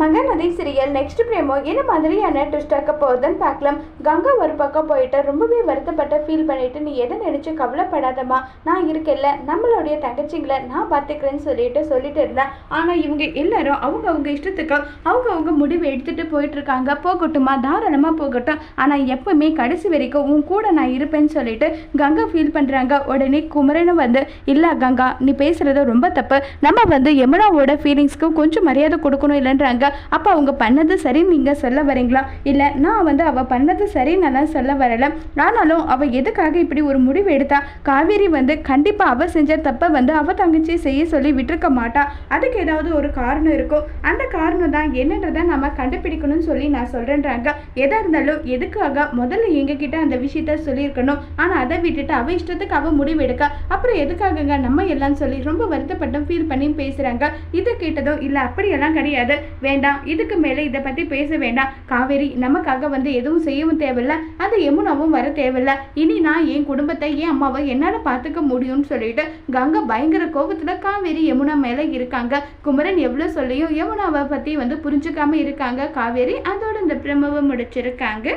Mahanadi serial next பிரேமோ என்ன மாதிரியான twist இருக்க போகுதுன்னு பார்க்கலாம். கங்கா ஒரு பக்கம் போயிட்டு ரொம்பவே வருத்தப்பட்டு ஃபீல் பண்ணிட்டு நீ எதை நினைச்சு கவலைப்படாதம்மா? நான் இருக்கேல்ல நம்மளுடைய தங்கச்சிங்களை நான் பார்த்துக்கிறேன்னு சொல்லிட்டு சொல்லிட்டு இருந்தேன் ஆனால் இவங்க எல்லாரும் அவங்க அவங்க இஷ்டத்துக்கு அவங்க அவங்க முடிவு எடுத்துட்டு போயிட்டு இருக்காங்க போகட்டுமா தாராளமாக போகட்டும். ஆனால் எப்பவுமே கடைசி வரைக்கும் உன் கூட நான் இருப்பேன்னு சொல்லிட்டு கங்கா ஃபீல் பண்ணுறாங்க உடனே குமரனும் வந்து இல்லை கங்கா நீ பேசுறது ரொம்ப தப்பு. நம்ம வந்து எமனாவோட ஃபீலிங்ஸ்க்கு கொஞ்சம் மரியாதை கொடுக்கணும் இல்லைன்றாங்க. அப்போ அவங்க பண்ணது சரி நீங்கள் சொல்ல வரீங்களா? இல்லை நான் வந்து அவள் பண்ணது சரி நான் சொல்ல வரலை. ஆனாலும் அவள் எதுக்காக இப்படி ஒரு முடிவு எடுத்தா? காவேரி வந்து கண்டிப்பாக அவள் செஞ்ச தப்பை வந்து அவள் தங்கச்சி செய்ய சொல்லி விட்டுருக்க மாட்டா. அதுக்கு ஏதாவது ஒரு காரணம் இருக்கும் அந்த காரணம் தான் என்னன்றதை நம்ம கண்டுபிடிக்கணும்னு சொல்லி நான் சொல்கிறேன்றாங்க எதாக இருந்தாலும் எதுக்காக முதல்ல எங்ககிட்ட அந்த விஷயத்த சொல்லியிருக்கணும்? ஆனால் அதை விட்டுட்டு அவள் இஷ்டத்துக்கு அவள் முடிவு எடுக்க. அப்புறம் எதுக்காகங்க நம்ம எல்லாம் சொல்லி ரொம்ப வருத்தப்பட்டும் ஃபீல் பண்ணி பேசுகிறாங்க இதை கேட்டதும் இல்லை அப்படியெல்லாம் கிடையாது. வேண்டாம். இதுக்கு மேலே இதை பற்றி பேச வேண்டாம். காவேரி நமக்காக வந்து எதுவும் செய்யவும் தேவையில்ல. அந்த யமுனாவும் வர தேவையில்ல. இனி நான் என் குடும்பத்தை என் அம்மாவை என்னால் பார்த்துக்க முடியும்னு சொல்லிட்டு கங்கா பயங்கர கோபத்தில் காவேரி யமுனா மேலே இருக்காங்க. குமரன் எவ்வளோ சொல்லியும் யமுனாவை பற்றி வந்து புரிஞ்சுக்காம இருக்காங்க. காவேரி அதோட இந்த பிரமவை முடிச்சிருக்காங்க.